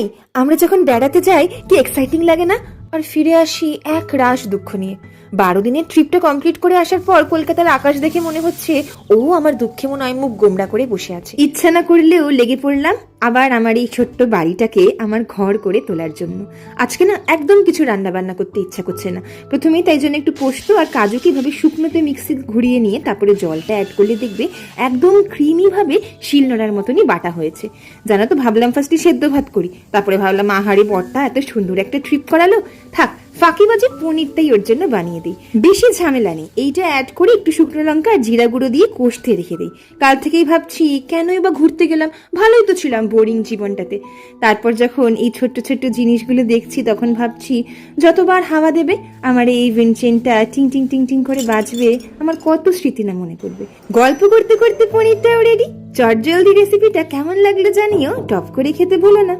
এই, আমরা যখন বেড়াতে যাই, কি এক্সাইটিং লাগে না? আর ফিরে আসি এক রাশ দুঃখ নিয়ে। বারো দিনের ট্রিপটা কমপ্লিট করে আসার পর কলকাতার আকাশ দেখে মনে হচ্ছে, ও আমার দুঃখে মনে হয় মুখ গোমড়া করে বসে আছে। ইচ্ছা না করলেও লেগে পড়লাম, আবার আমার এই ছোট্ট বাড়িটাকে আমার ঘর করে তোলার জন্য। আজকে না একদম কিছু রান্না বান্না করতে ইচ্ছা করছে না। প্রথমেই তাই জন্য একটু পোস্ত আর কাজু কীভাবে শুকনোতে মিক্সি ঘুরিয়ে নিয়ে তারপরে জলটা অ্যাড করলে দেখবে একদম ক্রিমিভাবে শিলনোড়ার মতনই বাটা হয়েছে। জানো তো, ভাবলাম ফার্স্টে সেদ্ধ ভাত করি, তারপরে ভাবলাম, আহারে বর্তা, এত সুন্দর একটা ট্রিপ করালো। থাক ফাঁকিবাজি পনিরটাই ওর জন্য বানিয়ে দিই। বেশি ঝামেলা নেই। এইটা অ্যাড করে একটু শুকনো লঙ্কা আর জিরা গুঁড়ো দিয়ে কষতে রেখে দিই। কাল থেকেই ভাবছি, কেনই বা ঘুরতে গেলাম? ভালোই তো ছিলাম বোরিং জীবনটাতে। তারপর যখন এই ছোট্ট ছোট্ট জিনিসগুলো দেখছি, তখন ভাবছি, যতবার হাওয়া দেবে, আমার এই ভিনচেনটা টিং টিং টিং টিং করে বাজবে। আমার কত স্মৃতি না মনে করবে গল্প করতে করতে পনিরটাও রেডি চটজলদি রেসিপিটা কেমন লাগল জানিও? টপ করে খেতে ভুলো না।